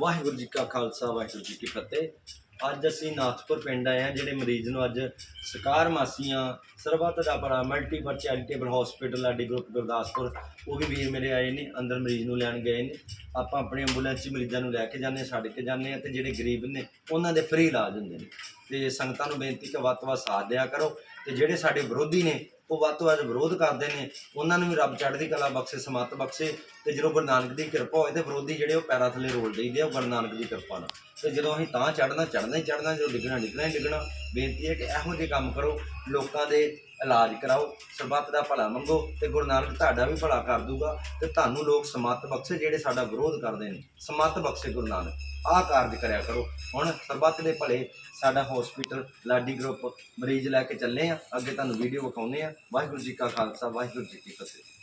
ਵਾਹਿਗੁਰੂ ਜੀ ਕਾ ਖਾਲਸਾ ਵਾਹਿਗੁਰੂ ਜੀ ਕੀ ਫਤਿਹ। ਅੱਜ ਅਸੀਂ ਨਾਥਪੁਰ ਪਿੰਡ ਆਏ ਹਾਂ ਜਿਹੜੇ ਮਰੀਜ਼ ਨੂੰ ਅੱਜ ਸਕਾਰ ਮਾਸੀਆਂ Sarbat da Bhala ਮਲਟੀਪਰ charitable hospital Laddi group Gurdaspur ਉਹ ਵੀ ਵੀਰ ਮੇਰੇ ਆਏ ਨੇ ਅੰਦਰ ਮਰੀਜ਼ ਨੂੰ ਲੈਣ ਗਏ ਨੇ। ਆਪਾਂ ਆਪਣੇ ਐਂਬੂਲੈਂਸ 'ਚ ਮਰੀਜ਼ਾਂ ਨੂੰ ਲੈ ਕੇ ਜਾਂਦੇ ਹਾਂ, ਛੱਡ ਕੇ ਜਾਂਦੇ ਆ ਤੇ ਜਿਹੜੇ ਗਰੀਬ ਨੇ ਉਹਨਾਂ ਦੇ ਫ੍ਰੀ ਇਲਾਜ ਹੁੰਦੇ ਨੇ। ਤੇ ਸੰਗਤਾਂ ਨੂੰ ਬੇਨਤੀ ਕਿ ਵੱਧ ਤੋਂ ਵੱਧ ਸਾਥ ਦਿਆ ਕਰੋ ਤੇ ਜਿਹੜੇ ਸਾਡੇ ਵਿਰੋਧੀ ਨੇ ਉਹ ਵੱਧ ਤੋਂ ਵੱਧ ਵਿਰੋਧ ਕਰਦੇ ਨੇ। ਉਹਨਾਂ ਨੂੰ ਵੀ ਰੱਬ ਚੜ੍ਹਦੀ ਕਲਾ ਬਖਸ਼ੇ, ਸਮੱਤ ਬਖਸ਼ੇ ਤੇ ਜਦੋਂ ਗੁਰੂ ਨਾਨਕ ਦੀ ਕਿਰਪਾ ਹੋਏ ਤੇ ਵਿਰੋਧੀ ਜਿਹੜੇ ਉਹ ਪੈਰਾਂ ਥੱਲੇ ਰੋਲ ਦੇਈਦੇ ਆ ਗੁਰੂ ਨਾਨਕ ਦੀ ਕਿਰਪਾ ਨਾਲ। ਤੇ ਜਦੋਂ ਅਸੀਂ ਤਾਂ ਚੜ੍ਹਨਾ ਚੜ੍ਹਨਾ ਹੀ ਚੜ੍ਹਨਾ, ਜਦੋਂ ਡਿੱਗਣਾ ਡਿੱਗਣਾ ਹੀ ਡਿੱਗਣਾ, ਬੇਨਤੀ ਹੈ ਕਿ ਇਹੋ ਜਿਹੇ ਕੰਮ ਕਰੋ। ਲੋਕਾਂ ਦੇ ਇਲਾਜ ਕਰਾਓ, ਸਰਬੱਤ ਦਾ ਭਲਾ ਮੰਗੋ ਤੇ ਗੁਰੂ ਨਾਨਕ ਤੁਹਾਡਾ ਵੀ ਭਲਾ ਕਰ ਦੂਗਾ ਤੇ ਤੁਹਾਨੂੰ ਲੋਕ ਸਮੱਤ ਬਖਸ਼ੇ ਜਿਹੜੇ ਸਾਡਾ ਵਿਰੋਧ ਕਰਦੇ ਨੇ, ਸਮੱਤ ਬਖਸ਼ੇ ਗੁਰੂ ਨਾਨਕ। ਆਹ ਕਾਰਜ ਕਰਿਆ ਕਰੋ। ਹੁਣ ਸਰਬੱਤ ਦੇ ਭਲੇ ਸਾਡਾ ਹਸਪੀਟਲ ਲਾਡੀ ਗਰੁੱਪ ਮਰੀਜ਼ ਲੈ ਕੇ ਚੱਲੇ ਆ, ਅੱਗੇ ਤੁਹਾਨੂੰ ਵੀਡੀਓ ਵਿਖਾਉਨੇ ਆ। ਵਾਹਿਗੁਰੂ ਜੀ ਕਾ ਖਾਲਸਾ, ਵਾਹਿਗੁਰੂ ਜੀ ਕੀ ਫਤਿਹ।